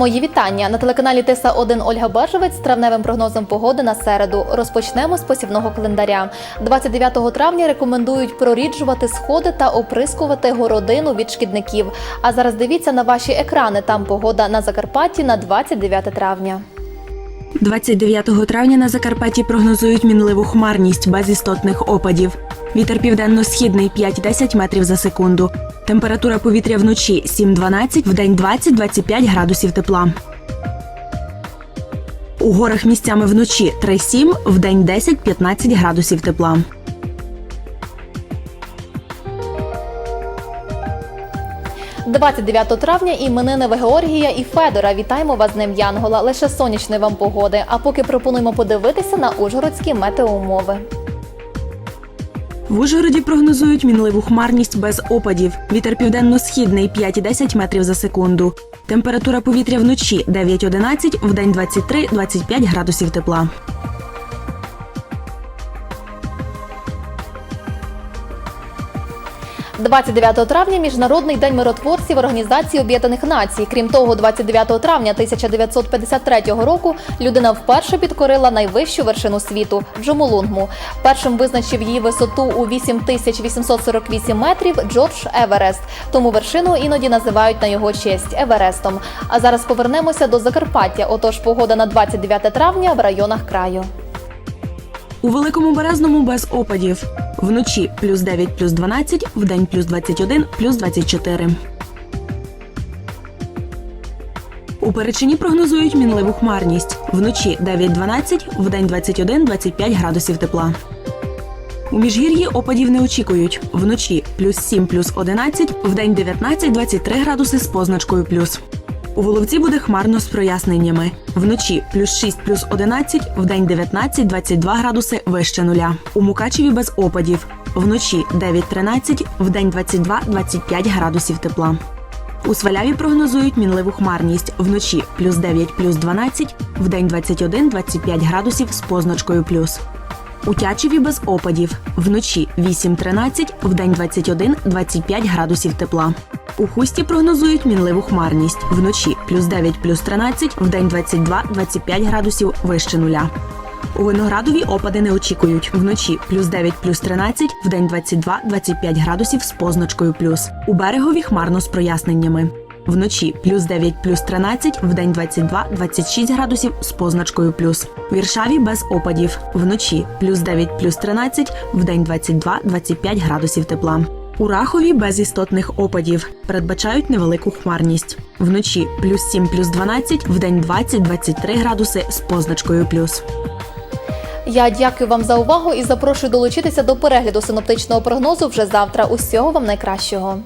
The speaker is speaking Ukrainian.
Мої вітання на телеканалі Тиса 1 Ольга Бажевець з травневим прогнозом погоди на середу. Розпочнемо з посівного календаря. 29 травня рекомендують проріджувати сходи та оприскувати городину від шкідників. А зараз дивіться на ваші екрани. Там погода на Закарпатті на 29 травня. 29 травня на Закарпатті прогнозують мінливу хмарність без істотних опадів. Вітер південно-східний 5-10 метрів за секунду. Температура повітря вночі 7-12, вдень 20-25 градусів тепла. У горах місцями вночі 3-7, вдень 10-15 градусів тепла. – 29 травня іменини Георгія і Федора. Вітаємо вас з ним Янгола. Лише сонячної вам погоди. А поки пропонуємо подивитися на ужгородські метеоумови. В Ужгороді прогнозують мінливу хмарність без опадів. Вітер південно-східний 5-10 метрів за секунду. Температура повітря вночі 9-11, вдень 23-25 градусів тепла. – 29 травня Міжнародний день миротворців Організації Об'єднаних Націй. Крім того, 29 травня 1953 року людина вперше підкорила найвищу вершину світу Джомолунгму. Першим визначив її висоту у 8848 метрів Джордж Еверест. Тому вершину іноді називають на його честь Еверестом. А зараз повернемося до Закарпаття. Отож, погода на 29 травня в районах краю. У великому березному без опадів. Вночі плюс 9, плюс 12, вдень плюс 21, плюс 24. У Перечині прогнозують мінливу хмарність. Вночі 9-12, вдень 21-25 градусів тепла. У міжгір'ї опадів не очікують. Вночі плюс 7, плюс 11, вдень 19-23 градуси з позначкою плюс. У Воловці буде хмарно з проясненнями. Вночі плюс 6, плюс 11, вдень 19-22 градуси вище нуля. У Мукачеві без опадів. Вночі 9-13, вдень 22-25 градусів тепла. У Сваляві прогнозують мінливу хмарність. Вночі плюс 9, плюс 12, вдень 21-25 градусів з позначкою плюс. У Тячеві без опадів. Вночі 8-13, вдень 21-25 градусів тепла. У Хусті прогнозують мінливу хмарність. Вночі плюс 9, плюс 13, вдень 22-25 градусів вище нуля. У Виноградові опади не очікують. Вночі плюс 9, плюс 13, вдень 22-25 градусів з позначкою плюс. У берегові хмарно з проясненнями. Вночі плюс 9, плюс 13, вдень 22-26 градусів з позначкою плюс. Віршаві без опадів. Вночі плюс 9, плюс 13, вдень 22-25 градусів тепла. У Рахові без істотних опадів. Передбачають невелику хмарність. Вночі плюс 7, плюс 12, вдень 20-23 градуси з позначкою плюс. Я дякую вам за увагу і запрошую долучитися до перегляду синоптичного прогнозу вже завтра. Усього вам найкращого.